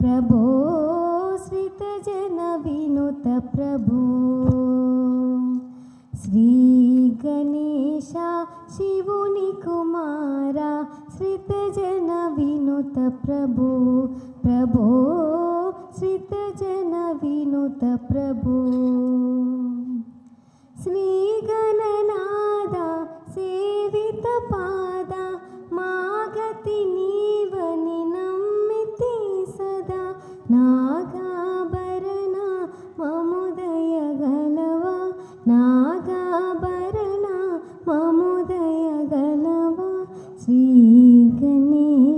प्रभो श्रितजनविनुतप्रभु श्रीगणेशा शिवोनिकुमारा श्रितजन विनुतप्रभु प्रभो। श्रितजनविनुतप्रभु श्रीगणनादा सेवितपा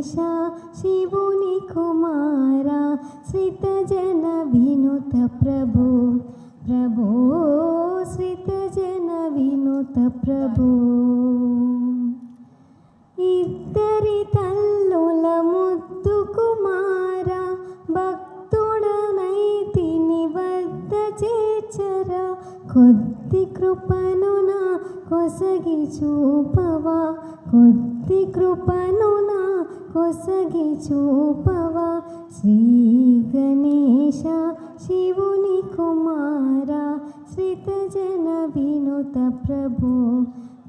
గణేశ శివుని కుమార శ్రిత జన వినుత ప్రభు. ప్రభో శ్రిత జన వినుత ప్రభు. ఇద్దరి తల్లుల ముద్దు కుమార భక్తుడనైతిని వద్ద చేర్చర. కొద్ది కృపను నా కొసగి చూపవా? కొద్ది కృపను నా కొసగి చూపవా శ్రీ గణేశ శివుని కుమార శ్రిత జన వినుత ప్రభో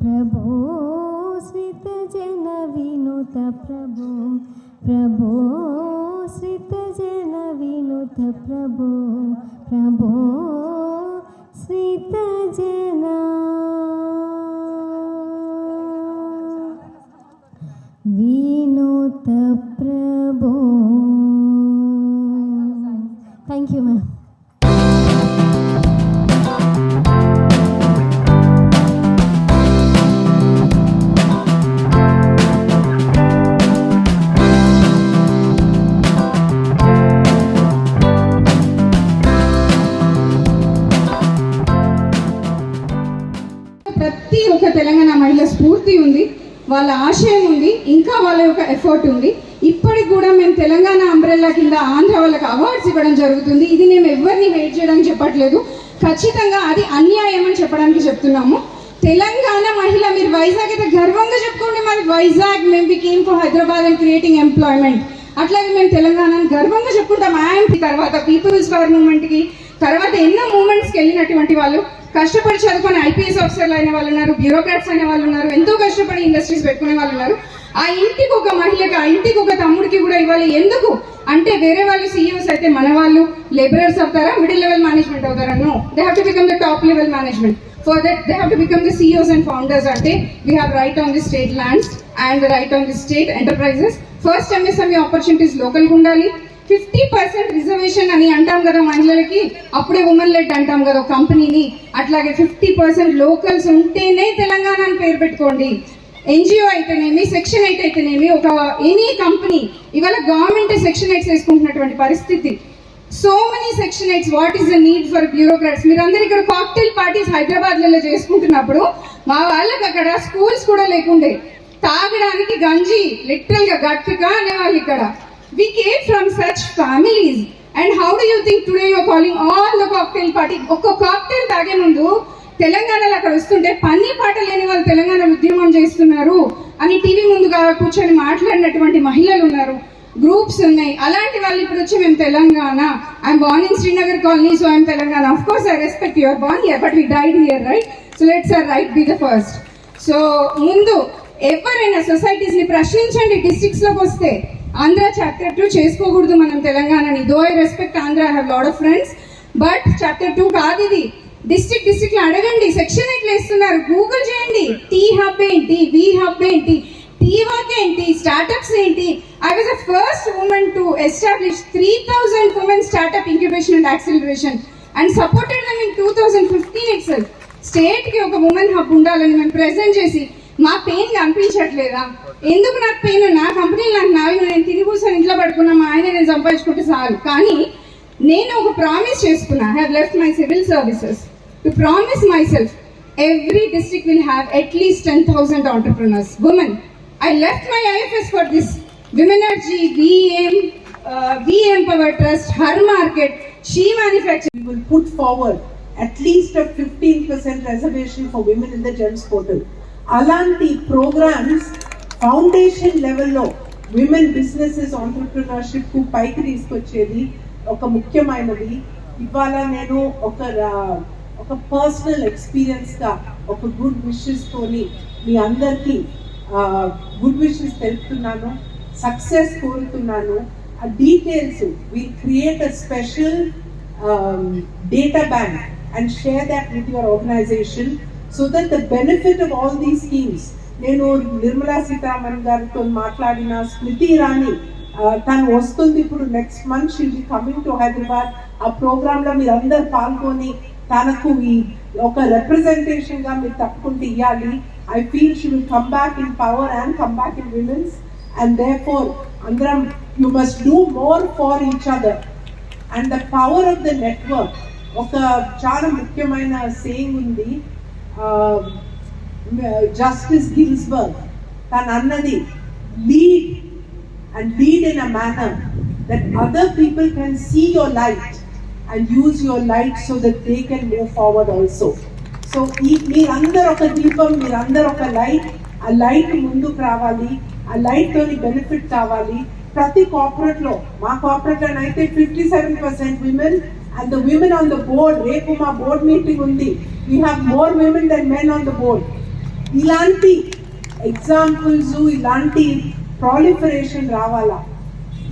ప్రభో శ్రిత జన వినుత ప్రభో ప్రభో శ్రిత జన వినుత ప్రభో ప్రభో శ్రిత వాళ్ళ ఆశయం ఉంది ఇంకా వాళ్ళ యొక్క ఎఫర్ట్ ఉంది. ఇప్పటికి కూడా మేము తెలంగాణ అంబ్రెల్లా కింద ఆంధ్ర వాళ్ళకి అవార్డ్స్ ఇవ్వడం జరుగుతుంది. ఇది మేము ఎవరిని వెయిట్ చేయడానికి చెప్పట్లేదు. ఖచ్చితంగా అది అన్యాయం అని చెప్పడానికి చెప్తున్నాము. తెలంగాణ మహిళ మీరు వైజాగ్ అయితే గర్వంగా చెప్పుకోండి. మరి వైజాగ్ మేము we came for Hyderabad and creating employment అట్లాగే మేము తెలంగాణ గర్వంగా చెప్పుకుంటాం. ఆయన తర్వాత పీపుల్స్ పవర్ మూమెంట్కి తర్వాత ఎన్నో మూమెంట్స్కి వెళ్ళినటువంటి వాళ్ళు. కష్టపడి చదువుకుని ఐపీఎస్ ఆఫీసర్లు అయిన వాళ్ళు ఉన్నారు బ్యూరోక్రాట్స్ అయిన వాళ్ళు ఉన్నారు ఎంతో కష్టపడి ఇండస్ట్రీస్ పెట్టుకునే వాళ్ళు ఉన్నారు. ఆ ఇంటికి ఒక మహిళకి ఆ ఇంటికి ఒక తమ్ముడికి కూడా ఇవ్వాలి ఎందుకు? అంటే వేరే వాళ్ళు సీఈఓస్ అయితే మన వాళ్ళు లేబరర్స్ అవుతారా మిడిల్ లెవెల్ మేనేజ్మెంట్ అవుతారా? No they have to become the top level management for that they have to become the CEOs and founders అంటే we have right on the state lands and right on the state enterprises first MSME opportunities లోకల్గా ఉండాలి. Fifty percent reservation అని అంటాం కదా మహిళలకి అప్పుడే women lead అంటాం కదా ఒక కంపెనీని. అట్లాగే ఫిఫ్టీ పర్సెంట్ లోకల్స్ ఉంటేనే తెలంగాణ అని పేరు పెట్టుకోండి. ఎన్జిఓ అయితేనేమి సెక్షన్ ఎయిట్ అయితేనేమి ఒక ఎనీ కంపెనీ ఇవాళ గవర్నమెంట్ సెక్షన్ ఎయిట్స్ వేసుకుంటున్నటువంటి పరిస్థితి. So many section eights what is the need for bureaucrats మీరందరూ ఇక్కడ కాక్టైల్ పార్టీస్ హైదరాబాద్లలో చేసుకుంటున్నప్పుడు మా వాళ్ళకి అక్కడ స్కూల్స్ కూడా లేకుండే. తాగడానికి గంజి లిటరల్గా గట్టిగా అనేవాళ్ళు ఇక్కడ. We came from such families. And how do you think today your calling all the cocktail party ఒక్క కాక్టైల్ తాగే ముందు తెలంగాణలో అక్కడ వస్తుంటే పని పాట లేని వాళ్ళు తెలంగాణ ఉద్యమం చేస్తున్నారు అని టీవీ ముందుగా కూర్చొని మాట్లాడినటువంటి మహిళలు ఉన్నారు. గ్రూప్స్ ఉన్నాయి. అలాంటి వాళ్ళు ఇప్పుడు వచ్చి మేము Telangana. I'm born in Srinagar colony so I'm Telangana. Of course I respect your born here but we died here right so let's our right be the first so ముందు ఎవరైనా సొసైటీస్ని ప్రశ్నించండి డిస్టిక్స్లోకి వస్తే. ఆంధ్ర చాప్టర్ టూ చేసుకోకూడదు మనం తెలంగాణని. Though I respect Andhra I have lot of friends but chapter two కాదు ఇది. District డిస్ట్రిక్ట్లో అడగండి. సెక్షన్ ఎట్లా ఇస్తున్నారు? గూగుల్ చేయండి. టీ హబ్ ఏంటి? వి హబ్ ఏంటి? టీ వర్క్ ఏంటి? స్టార్టప్స్ ఏంటి? I was the first women to establish three thousand women startup incubation and acceleration and supported them in two thousand fifteen it's స్టేట్కి ఒక women hub ఉండాలని మేము present చేసి మా పెయిన్ కనిపించట్లేదా ఎందుకు నాకు పెయిన్ నా కంపెనీలు నాకు నావి నేను తిరిగి కూర్చొని ఇంట్లో పడుకున్నా మా ఆయన నేను సంపాదించుకుంటే చాలు. కానీ నేను ఒక ప్రామిస్ చేసుకున్నా. Have left my civil services to promise myself every district will have at least ten thousand entrepreneurs women I left my IFS for this womenergy VM VM power trust her market she manufacture will put forward forward at least a 15% reservation for women in the GEMS portal. అలాంటి programmes foundation లెవెల్లో women businesses ఆంటర్ప్రినర్షిప్కు పైకి తీసుకొచ్చేది ఒక ముఖ్యమైనది. ఇవాళ నేను ఒక ఒక పర్సనల్ ఎక్స్పీరియన్స్గా ఒక గుడ్ విషెస్ తోని మీ అందరికీ గుడ్ విషెస్ తెలుపుతున్నాను సక్సెస్ కోరుతున్నాను. ఆ details we create a special data bank and share that with your organization so that the benefit of all these schemes నేను నిర్మలా సీతారామన్ గారితో మాట్లాడిన స్మృతి ఇరానీ తను వస్తుంది ఇప్పుడు next month she'll be coming to Hyderabad ఆ ప్రోగ్రాంలో మీరు అందరు పాల్గొని తనకు ఈ ఒక రిప్రజెంటేషన్గా మీరు తప్పకుండా ఇవ్వాలి I feel she will come back in power and come back in women's and they for అందరం you must do more for each other and the power of the network ఒక చాలా ముఖ్యమైన సేయింగ్ ఉంది. జస్టిస్ గిల్స్బర్గ్ తను అన్నది lead and lead in a manner that other people can see your light and use your light so that they can move forward also so ఈ మీరందరూ ఒక దీపం మీరందరూ ఒక లైట్ ఆ లైట్ ముందుకు రావాలి ఆ లైట్తోని బెనిఫిట్ కావాలి. ప్రతి కార్పొరేట్ మా కార్పొరేట్ అయితే fifty seven percent women and the women on the board రేపు మా బోర్డ్ మీటింగ్ ఉంది. We have more women than men on the board ఇలాంటి ఎగ్జాంపుల్స్ ఇలాంటి ప్రాలిఫరేషన్ రావాలా?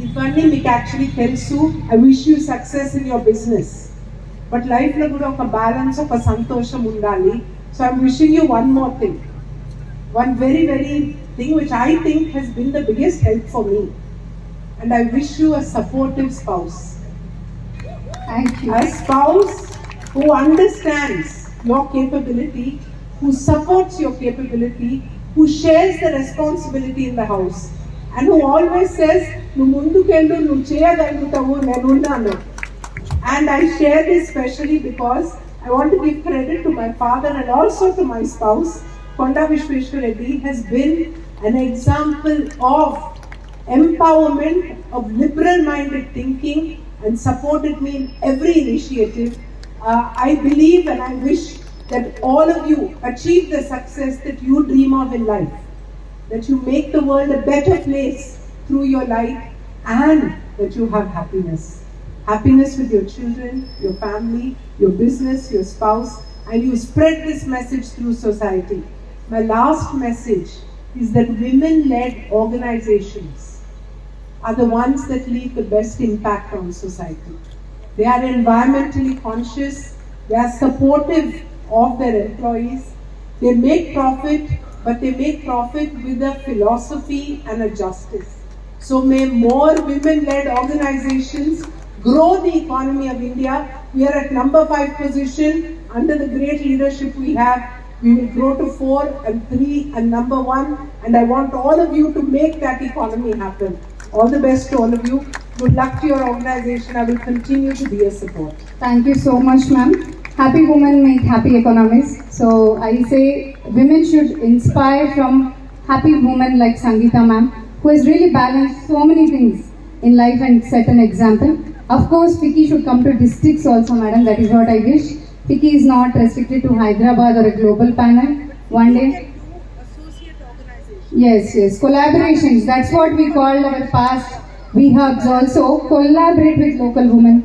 ఇవన్నీ మీకు యాక్చువల్లీ తెలుసు. I wish you success in your business but లైఫ్లో కూడా ఒక బ్యాలెన్స్ ఒక సంతోషం ఉండాలి. So I'm wishing you one more thing one very, very thing which I think has been the biggest help for me. And I wish you a supportive spouse Thank you A spouse who understands your capability, who supports your capability, who shares the responsibility in the house, and who always says, నువ్వు ముందుకెళ్ళు నువ్వు చేయగలుగుతావు నేనున్నాను and I share this specially because I want to give credit to my father and also to my spouse. Konda Vishweshwar Reddy has been an example of empowerment, of liberal minded thinking, and supported me in every initiative. Uh, I believe and I wish that all of you achieve the success that you dream of in life that you make the world a better place through your life and that you have happiness. Happiness with your children, your family, your business, your spouse, and you spread this message through society. My last message is that women led organizations are the ones that leave the best impact on society. They are environmentally conscious, they are supportive of their employees, they make profit, but they make profit with a philosophy and a justice. So may more women-led organizations grow the economy of India. We are at number five position under the great leadership we have. We will grow to four and three and number one. And I want all of you to make that economy happen. All the best to all of you. Good luck to your organization. I will continue to be a support. Thank you so much, ma'am. Happy women make happy economies. So I say women should inspire from happy women like Sangeeta ma'am, who has really balanced so many things in life and set an example. Of course, Fiki should come to districts also, madam. That is what I wish. Fiki is not restricted to Hyderabad or a global panel. One day, Yes, yes, collaborations. That's what we called our past V hubs also. Collaborate with local women.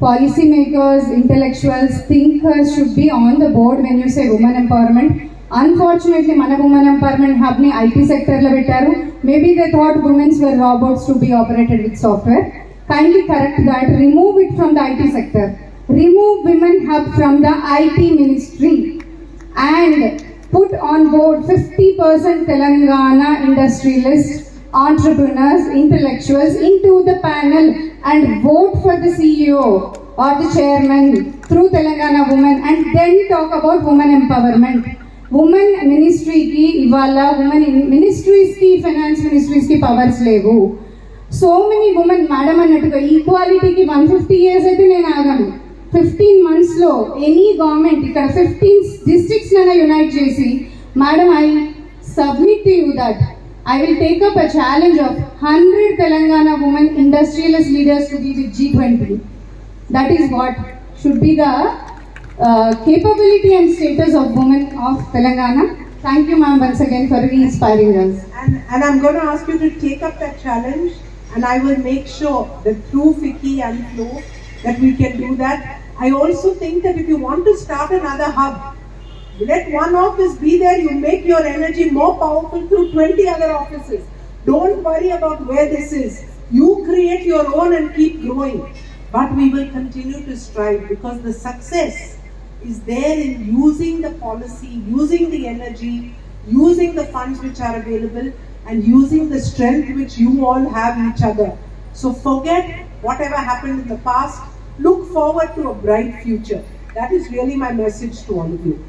Policymakers, intellectuals, thinkers should be on the board when you say women empowerment. Unfortunately, మన women empowerment hub ని IT sector లో పెట్టారు. Maybe they thought women were robots to be operated with software. Kindly correct that. Remove it from the IT sector. Remove women hub from the IT ministry and put on board 50% Telangana industrialists, entrepreneurs, intellectuals into the panel and vote for the CEO or the chairman through Telangana Women and then talk about women empowerment. Women మినిస్ట్రీకి ఇవాళ women మినిస్ట్రీస్కి finance మినిస్ట్రీస్కి powers లేవు so many women madam అన్నట్టుగా ఈక్వాలిటీకి one fifty years అయితే నేను ఆగాను fifteen మంత్స్లో ఎనీ గవర్నమెంట్ ఇక్కడ ఫిఫ్టీన్ డిస్ట్రిక్ట్స్లోనే యునైట్ చేసి madam I submit to you that I will take up a challenge of hundred Telangana women industrialist leaders to be with G twenty that is what should be the capability and status of women of Telangana. Thank you ma'am once again for inspiring us And, and I'm going to ask you to take up that challenge, and I will make sure that through Fiki and Flow that we can do that. I also think that if you want to start another hub, let one office be there. You make your energy more powerful through 20 other offices. Don't worry about where this is. You create your own and keep growing. But we will continue to strive because the success is there in using the policy, using the energy, using the funds which are available, and using the strength which you all have each other. So forget whatever happened in the past. Look forward to a bright future. That is really my message to all of you.